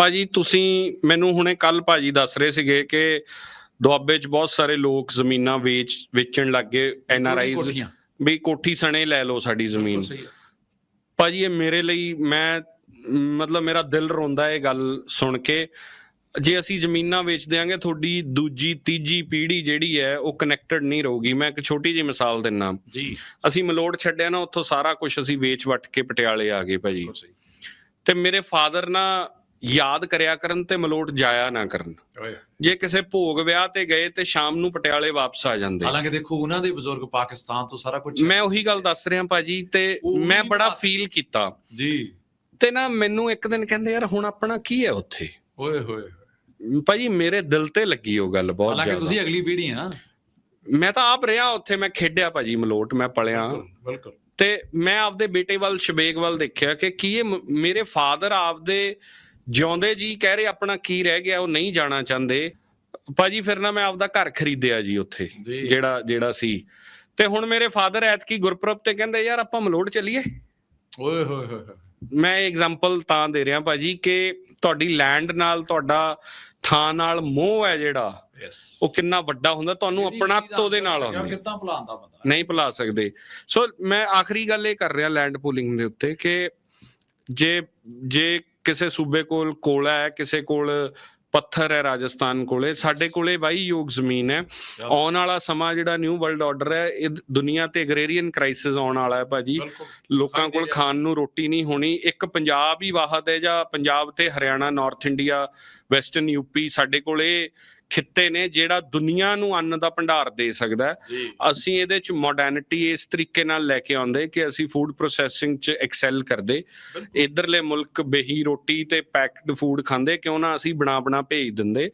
ਭਾਜੀ ਤੁਸੀਂ ਮੈਨੂੰ ਹੁਣੇ ਕੱਲ ਭਾਜੀ ਦੱਸ ਰਹੇ ਸੀਗੇ ਕਿ ਦੁਆਬੇ 'ਚ ਬਹੁਤ ਸਾਰੇ ਲੋਕ ਜ਼ਮੀਨਾਂ ਵੇਚ ਵੇਚਣ ਲੱਗੇ ਐਨ ਆਰ ਆਈਜ਼। ਵੀ ਕੋਠੀ ਸਣੇ ਲੈ ਲਓ ਸਾਡੀ ਜ਼ਮੀਨ। ਭਾਜੀ ਇਹ ਮੇਰੇ ਲਈ ਮੈਂ ਮਤਲਬ ਮੇਰਾ ਦਿਲ ਰੋਂਦਾ ਇਹ ਗੱਲ ਸੁਣ ਕੇ। ਜੇ ਅਸੀਂ ਜ਼ਮੀਨਾਂ ਵੇਚ ਦਿਆਂਗੇ ਤੁਹਾਡੀ ਦੂਜੀ ਤੀਜੀ ਪੀੜ੍ਹੀ ਜਿਹੜੀ ਹੈ ਉਹ ਕਨੈਕਟਡ ਨਹੀਂ ਰਹੂਗੀ। ਮੈਂ ਇੱਕ ਛੋਟੀ ਜਿਹੀ ਮਿਸਾਲ ਦਿੰਨਾ। ਜੀ। ਅਸੀਂ ਮਲੋੜ ਛੱਡਿਆ ਨਾ ਉੱਥੋਂ ਸਾਰਾ ਕੁਝ ਅਸੀਂ ਵੇਚ ਵਟ ਕੇ ਪਟਿਆਲੇ ਆ ਗਏ ਭਾਜੀ। ਤੇ ਮੇਰੇ ਫਾਦਰ ਨਾ ਯਾਦ ਕਰਿਆ ਕਰਨ ਤੇ ਮਲੋੜ ਜਾਇਆ ਨਾ ਕਰਨ। ਜੇ ਕਿਸੇ ਭੋਗ ਵਿਆਹ ਤੇ ਗਏ ਤੇ ਸ਼ਾਮ ਨੂੰ ਪਟਿਆਲੇ ਵਾਪਸ ਆ ਜਾਂਦੇ। ਹਾਲਾਂਕਿ ਦੇਖੋ ਉਹਨਾਂ ਦੇ ਬਜ਼ੁਰਗ ਪਾਕਿਸਤਾਨ ਤੋਂ ਸਾਰਾ ਕੁਝ ਮੈਂ ਉਹੀ ਗੱਲ ਦੱਸ ਰਿਹਾ ਭਾਜੀ ਤੇ ਮੈਂ ਬੜਾ ਫੀਲ ਕੀਤਾ। ਜੀ। ਤੇ ਨਾ ਮੈਨੂੰ ਇੱਕ ਦਿਨ ਕਹਿੰਦੇ ਯਾਰ ਹੁਣ ਆਪਣਾ ਕੀ ਹੈ ਉੱਥੇ? ਓਏ ਹੋਏ ਭਾਜੀ ਮੇਰੇ ਦਿਲ ਤੇ ਲੱਗੀ ਉਹ ਗੱਲ ਬਹੁਤ ਹਾਲਾਂਕਿ ਜ਼ਿਆਦਾ। ਤੁਸੀਂ ਅਗਲੀ ਪੀੜ੍ਹੀ ਆ। ਮੈਂ ਤਾਂ ਆਪ ਰਿਹਾ ਉੱਥੇ ਮੈਂ ਖੇਡਿਆ ਭਾਜੀ ਮਲੋਟ ਮੈਂ ਪਲਿਆ। ਬਿਲਕੁਲ ਤੇ ਮੈਂ ਆਪਦੇ ਬੇਟੇ ਵੱਲ ਸ਼ਬੇਗ ਵੱਲ ਦੇਖਿਆ ਕਿ ਕੀ ਇਹ ਮੇਰੇ ਫਾਦਰ ਆਪਦੇ ਜਿਉਂਦੇ ਜੀ ਕਹਿ ਰਹੇ ਆਪਣਾ ਕੀ ਰਹਿ ਗਿਆ ਉਹ ਨਹੀਂ ਜਾਣਾ ਚਾਹੁੰਦੇ। ਭਾਜੀ ਫਿਰ ਨਾ ਮੈਂ ਆਪਦਾ ਘਰ ਖਰੀਦਿਆ ਜੀ ਉੱਥੇ ਜਿਹੜਾ ਜਿਹੜਾ ਸੀ। ਤੇ ਹੁਣ ਮੇਰੇ ਫਾਦਰ ਐਤਕੀ ਗੁਰਪ੍ਰਬ ਤੇ ਕਹਿੰਦੇ ਯਾਰ ਆਪਾਂ ਮਲੋੜ ਚੱਲੀਏ? ਓਏ ਹੋਏ ਹੋਏ। ਮੈਂ ਐਗਜ਼ਾਮਪਲ ਤਾਂ ਦੇ ਰਿਹਾ ਭਾਜੀ ਕਿ ਤੁਹਾਡੀ ਲੈਂਡ ਨਾਲ ਤੁਹਾਡਾ ਥਾਂ ਨਾਲ ਮੋਹ ਹੈ ਜਿਹੜਾ. ਉਹ ਕਿੰਨਾ ਵੱਡਾ ਹੁੰਦਾ ਤੁਹਾਨੂੰ ਆਪਣਾ ਉਹਦੇ ਨਾਲ ਆਉਂਦੀ। ਕਿੱਦਾਂ ਭੁਲਾਉਂਦਾ ਬੰਦਾ ਨਹੀਂ ਭੁਲਾ ਸਕਦੇ। ਸੋ ਮੈਂ ਆਖਰੀ ਗੱਲ ਇਹ ਕਰ ਰਿਹਾ ਲੈਂਡ ਪੂਲਿੰਗ ਦੇ ਉੱਤੇ ਕਿ ਜੇ ਜੇ ਕਿਸੇ ਸੂਬੇ ਕੋਲ ਕੋਲਾ ਹੈ ਕਿਸੇ ਕੋਲ ਪੱਥਰ ਹੈ ਰਾਜਸਥਾਨ ਕੋਲੇ ਸਾਡੇ ਕੋਲੇ ਵਾਹੀ ਯੋਗ ਜ਼ਮੀਨ ਹੈ। ਆਉਣ ਵਾਲਾ ਸਮਾਂ ਜਿਹੜਾ ਨਿਊ ਵਰਲਡ ਆਰਡਰ ਹੈ ਇਹ ਦੁਨੀਆ ਤੇ ਐਗਰੇਰੀਅਨ ਕ੍ਰਾਈਸਿਸ ਆਉਣ ਵਾਲਾ ਹੈ ਭਾਜੀ। ਲੋਕਾਂ ਕੋਲ ਖਾਣ ਨੂੰ ਰੋਟੀ ਨਹੀਂ ਹੋਣੀ। ਇੱਕ ਪੰਜਾਬ ਹੀ ਵਾਹਦ ਹੈ ਜਾਂ ਪੰਜਾਬ ਤੇ Haryana north India western UP ਸਾਡੇ ਕੋਲੇ ਖਿੱਤੇ ਨੇ ਜਿਹੜਾ ਦੁਨੀਆ ਨੂੰ ਅੰਨ ਦਾ ਭੰਡਾਰ ਦੇ ਸਕਦਾ ਅਸੀਂ ਇਹਦੇ ਚ ਮਾਡਰਨਿਟੀ ਇਸ ਤਰੀਕੇ ਨਾਲ ਲੈ ਕੇ ਆਉਂਦੇ ਕਿ ਅਸੀਂ ਫੂਡ ਪ੍ਰੋਸੈਸਿੰਗ ਚ ਐਕਸੈਲ ਕਰਦੇ। ਇਧਰਲੇ ਮੁਲਕ ਬੇਹੀ ਰੋਟੀ ਤੇ ਪੈਕਡ ਫੂਡ ਖਾਂਦੇ ਕਿਉਂ ਨਾ ਅਸੀਂ ਬਣਾ ਬਣਾ ਭੇਜ ਦਿੰਦੇ।